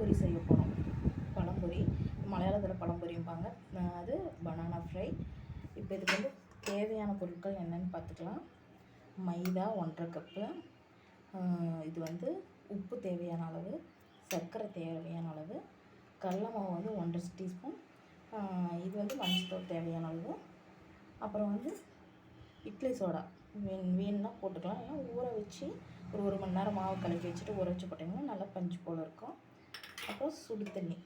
பழம்பொரி செய்ய போகிறோம் பழம்பொரி மலையாளத்தில் பழம்பொரிம்பாங்க. அது பனானா ஃப்ரை இப்போ இதுக்கு வந்து தேவையான பொருட்கள் என்னென்னு பார்த்துக்கலாம் மைதா ஒன்றரை கப்பு இது வந்து உப்பு தேவையான அளவு சர்க்கரை தேவையான அளவு கடல மாவு வந்து ஒன்றரை டீஸ்பூன். இது வந்து மஞ்சள் தேவையான அளவு. அப்புறம் வந்து இட்லி சோடா. வீண் வீணாக போட்டுக்கலாம். ஏன்னா ஊற வச்சு ஒரு ஒரு மணி நேரம் மாவு கலக்கி வச்சுட்டு ஊற வச்சு போட்டிங்கன்னா நல்லா பஞ்சு போல் இருக்கும். அப்புறம் சுடு தண்ணி.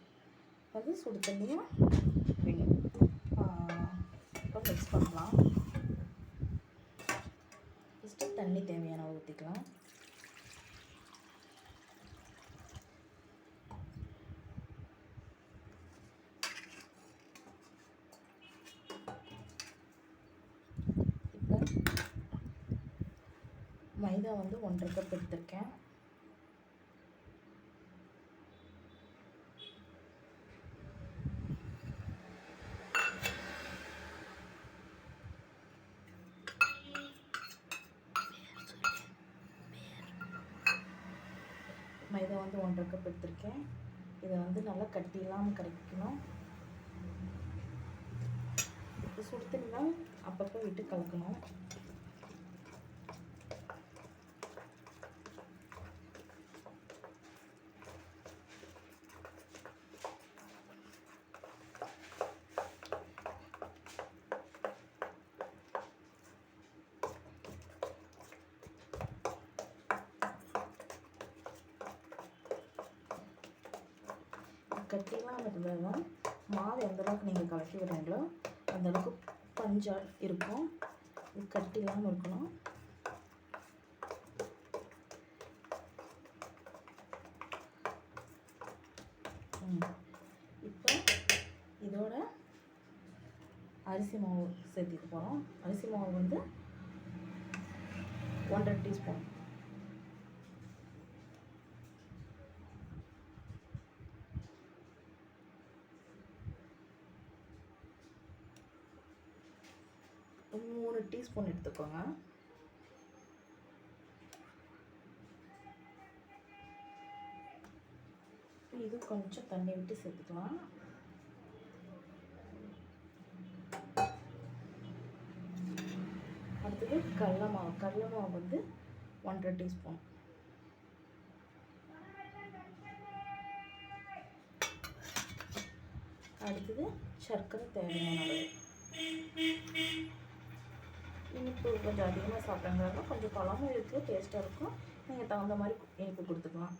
வந்து சுடு தண்ணியும் வேணும் அப்புறம் மிக்ஸ் பண்ணலாம். ஃபஸ்ட்டு தண்ணி தேவையான ஊற்றிக்கலாம் இப்போ மைதா வந்து ஒன்றரை கப் எடுத்திருக்கேன். மைதா வந்து ஒன்றரை கப் எடுத்திருக்கேன். இதை வந்து நல்லா கட்டி இல்லாமல் கரைக்கணும் இப்போ அப்பப்போ விட்டு கலக்கணும். கட்டிலாம் இருந்தால் மாவு எந்த அளவுக்கு நீங்கள் கலக்கி விடுறீங்களோ அந்த அளவுக்கு இருக்கும். இது கட்டி இல்லாமல் இருக்கணும். இப்போ இதோட அரிசி மாவு சேர்த்திட்டு போகிறோம் அரிசி மாவு வந்து ஒன்றரை டீஸ்பூன் மூணு டீஸ்பூன் எடுத்துக்கோங்க. இது கொஞ்சம் தண்ணி விட்டு சேர்த்துக்கலாம். அடுத்தது கடல மாவு. கடல மாவு வந்து ஒன்றரை டீஸ்பூன். அடுத்தது சர்க்கரை தேவையான அளவு. இனிப்பு கொஞ்சம் அதிகமாக சாப்பிட்றவங்க கொஞ்சம் பழமும் இருக்குது டேஸ்ட்டாக இருக்கும். நீங்கள் தகுந்த மாதிரி இனிப்பு கொடுத்துக்கலாம்.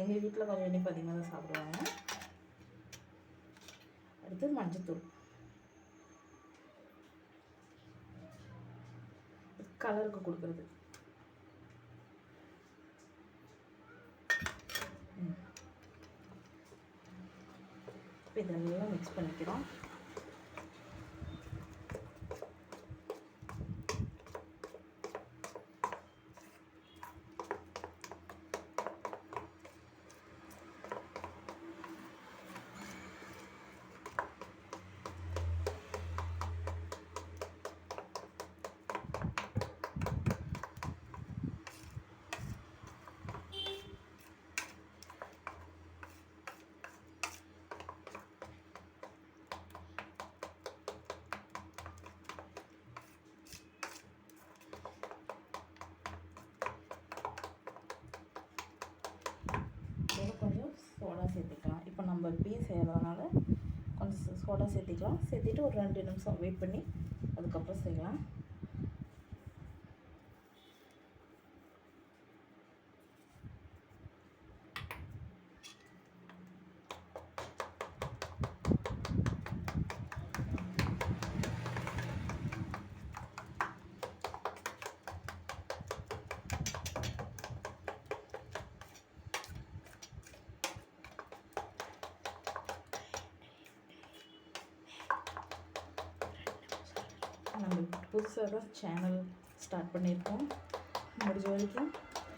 எங்கள் வீட்டில் கொஞ்சம் இனிப்பு அதிகமாக தான் சாப்பிடுவாங்க. அடுத்து மஞ்சத்தூள். கலருக்கு கொடுக்குறது. இப்போ இதெல்லாம் மிக்ஸ் பண்ணிக்கிறோம் இதோட கொஞ்சம் சோடா சேர்த்துக்கலாம் செய்கிறதுனால கொஞ்சம் சோடா சேர்த்திக்கலாம். சேர்த்திட்டு ஒரு ரெண்டு நிமிஷம் வெயிட் பண்ணி அதுக்கப்புறம் செய்யலாம். நம்ம புதுசாக தான் சேனல் ஸ்டார்ட் பண்ணியிருக்கோம். முடிஞ்ச வரைக்கும்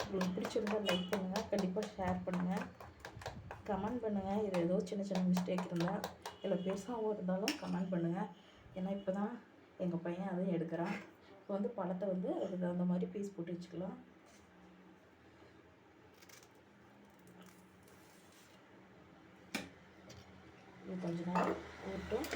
உங்களுக்கு பிடிச்சிருந்தா லைக் பண்ணுங்கள் கண்டிப்பாக ஷேர் பண்ணுங்கள் கமெண்ட் பண்ணுங்கள் இது ஏதோ சின்ன சின்ன மிஸ்டேக் இருந்தால் இல்லை பெருசாகவும் இருந்தாலும் கமெண்ட் பண்ணுங்கள் ஏன்னா இப்போ தான் எங்கள் பையன் அதையும் எடுக்கிறான். இப்போ வந்து பழத்தை வந்து அதுக்கு தகுந்த மாதிரி பீஸ் போட்டு வச்சுக்கலாம். இது கொஞ்ச நேரம் ஊட்டும்.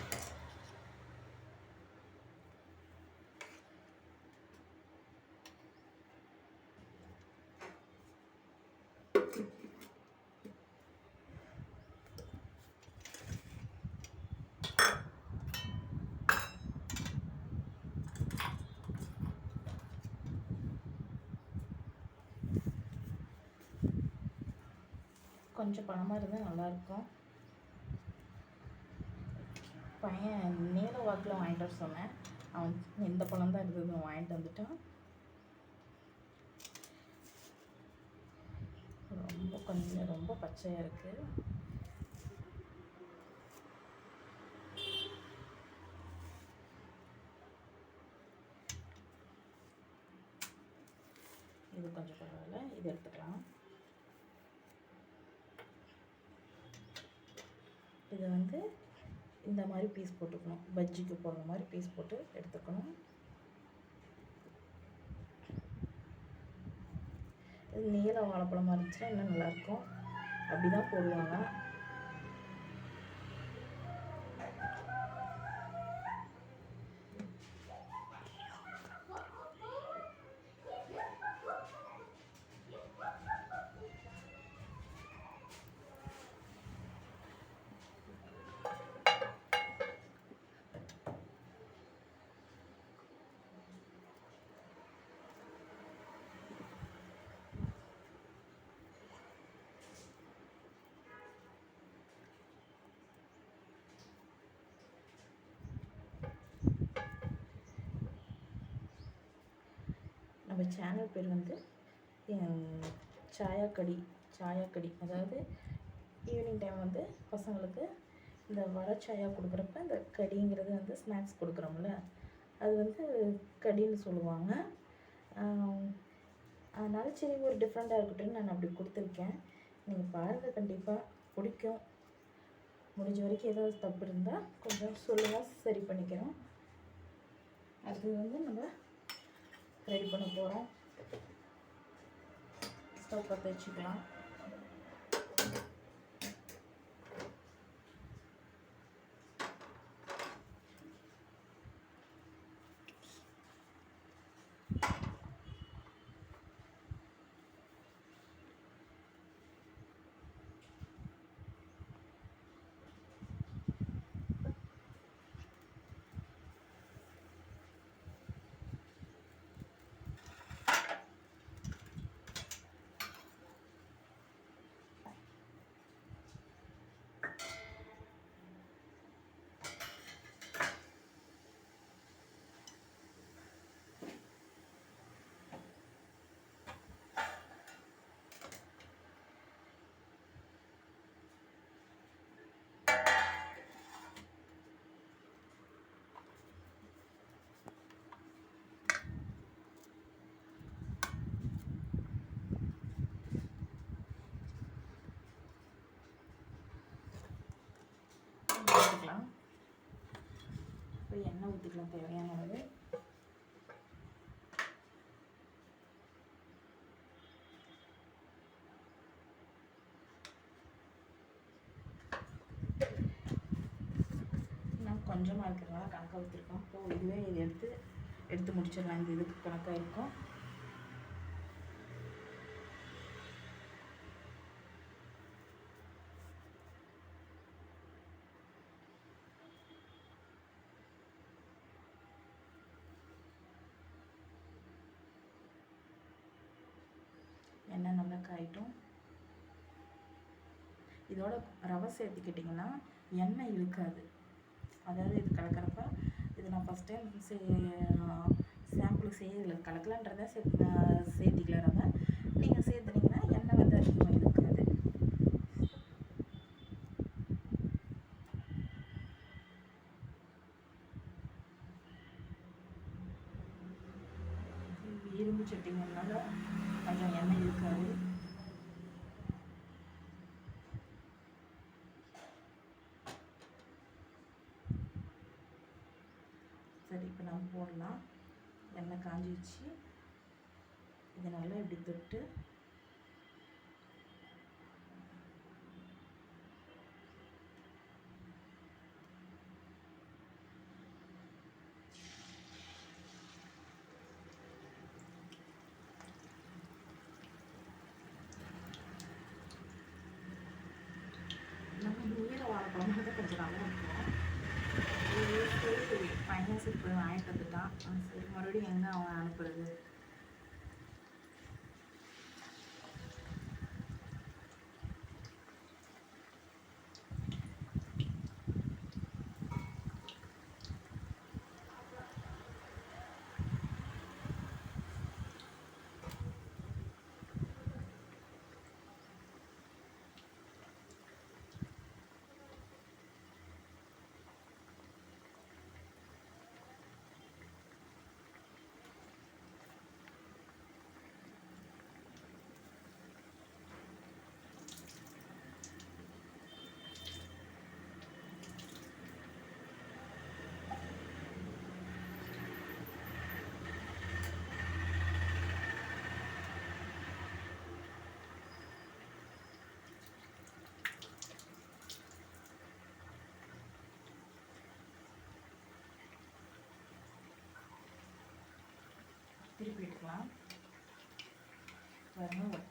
கொஞ்சம் பழமாக இருந்தால் நல்லாயிருக்கும் பையன் நீல வாக்கில் வாங்கிட்டு வர சொன்னேன். அவன் இந்த பழம் தான் இருந்தது வாங்கிட்டு வந்துட்டான். ரொம்ப கொஞ்சம் ரொம்ப பச்சையாக இருக்குது இது கொஞ்சம் பரவாயில்ல. இது எடுத்துக்கலாம். இதை வந்து இந்த மாதிரி பீஸ் போட்டுக்கணும். பஜ்ஜிக்கு போடுற மாதிரி பீஸ் போட்டு எடுத்துக்கணும். இது நீல வாழைப்பழமாக இருந்துச்சுன்னா இன்னும் நல்லாயிருக்கும் அப்படி தான் போடுவாங்க. சேனல் பேர் வந்து சாயாக்கடி சாயாக்கடி. அதாவது ஈவினிங் டைம் வந்து பசங்களுக்கு இந்த வர சாயா கொடுக்குறப்ப இந்த கடிங்கிறது வந்து ஸ்நாக்ஸ் கொடுக்குறோம்ல. அது வந்து கடின்னு சொல்லுவாங்க. அதனால் அதனால சரி ஒரு டிஃப்ரெண்ட்டாக இருக்கட்டும்னு நான் அப்படி கொடுத்துருக்கேன். நீங்கள் பாருங்கள் கண்டிப்பாக பிடிக்கும். முடிஞ்ச வரைக்கும் ஏதாவது தப்பு இருந்தால் கொஞ்சம் சொல்லுங்கள் சரி பண்ணிக்கிறோம். அது வந்து நம்ம ரெடி பண்ண போகிறோம் ஸ்டவ் பற்ற வச்சுக்கலாம் ஊற்றிக்கலாம் இப்போ எண்ணெய் ஊற்றிக்கலாம் தேவையான அளவு. நான் கொஞ்சமாக இருக்கிறதுனால கணக்காக ஊற்றிருக்கோம் இப்போ இதுவே இது எடுத்து எடுத்து முடிச்சிடலாம். இந்த இதுக்கு கணக்காக இருக்கும். ஆகிட்டோம் இதோட ரவை சேர்த்துக்கிட்டிங்கன்னா எண்ணெய் இழுக்காது அதாவது இது கலக்கிறப்ப இது நான் ஃபஸ்ட் டைம் சே சாம்பிள் செய்யல. கலக்கலான்றத சே சேர்த்திக்கல ரவை. நீங்கள் சேர்த்துனீங்கன்னா எண்ணெய் வந்து அதிகமாக இழுக்காது இரும்பு சட்டிங்கனால கொஞ்சம் எண்ணெய் இருக்காது சரி இப்போ நம்ம போடலாம் எண்ணெய் இதனால் இப்படி தொட்டு போய் வாங்கிட்டு வந்துட்டான் சரி மறுபடியும் எங்கே அவன் அனுப்புறது?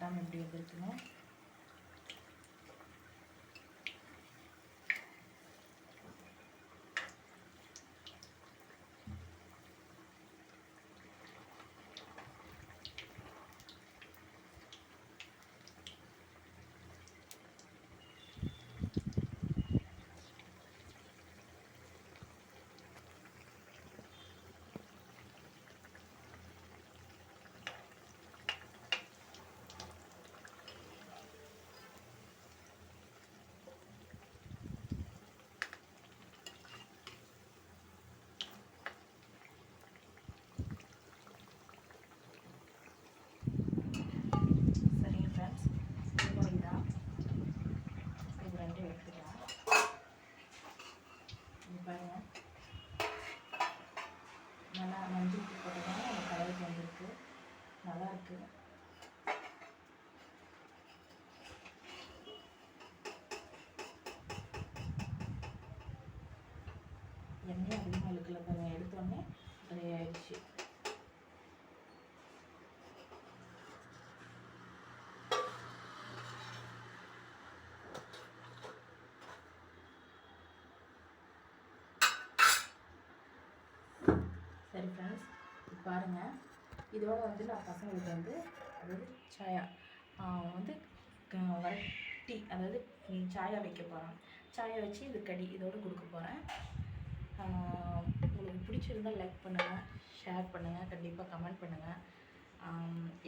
பாருங்க எப்படி வந்துருக்குன்னு சரிங்க ஃப்ரெண்ட்ஸ் இது இதுதான் இது ரெண்டும் எடுத்துக்கலாம் இது பாருங்க நல்லா மஞ்சள் தூள் போட்டதால அந்த கலருக்கு வந்திருக்கு நல்லா இருக்கு எண்ணெய் அதிகமாக இழுக்கல பாருங்க எடுத்தோடனே ரெடி ஆயிடுச்சு. சரி ஃப்ரெண்ட்ஸ் பாருங்கள் இதோட வந்து நான் பசங்களுக்கு வந்து அதாவது சாயா வந்து க- வரட்டி அதாவது சாயா வைக்க போகிறேன் சாயா வச்சு இது கடி இதோட கொடுக்க போகிறேன் உங்களுக்கு பிடிச்சிருந்தா லைக் பண்ணுங்கள் ஷேர் பண்ணுங்கள் கண்டிப்பாக கமெண்ட் பண்ணுங்கள்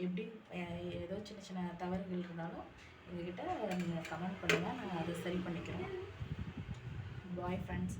எப்படி ஏதோ சின்ன சின்ன தவறுகள் இருந்தாலும் எங்ககிட்ட நீங்கள் கமெண்ட் பண்ணுங்கள் நான் அதை சரி பண்ணிக்கிறேன். Bye friends